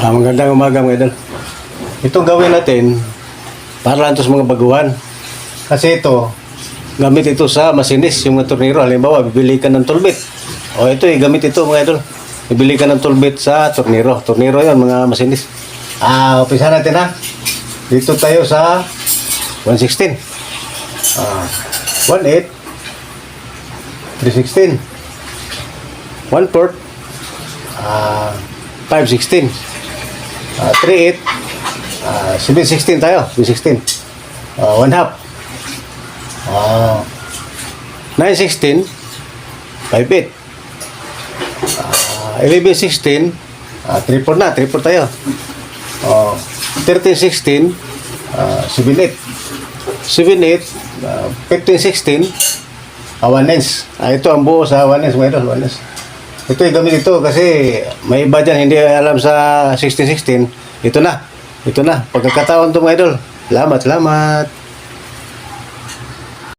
Ah, magandang umaga mga idol. Itong gawin natin, para lang sa mga baguhan. Kasi ito, gamit ito sa masinis, yung mga torniro. Halimbawa, bibili ka ng tulbit. O ito eh, gamit ito mga idol. Bibili ka ng tulbit sa torniro. Torniro yon mga masinis. Ah, umpisa natin ha. Dito tayo sa 116. Ah, 18. 316. 1 port. Ah, 516. Ah, 3.8. Ah, 7.16 tayo. 7.16. Ah, 1 half. Ah, 9.16. 5.8. Ah, 11.16. Ah, 3.4 na. 3.4 tayo. Ah, 13.16. Ah, 7.8. 7.8. Ah, 15.16. Ah, 1 lens. Ah, ito ang buo sa 1 lens. Mga idol, 1 lens. Ito yung gamit ito kasi may iba dyan hindi alam sa 1616. Ito na. Ito na. Pagkakataon to mga idol. Salamat, salamat.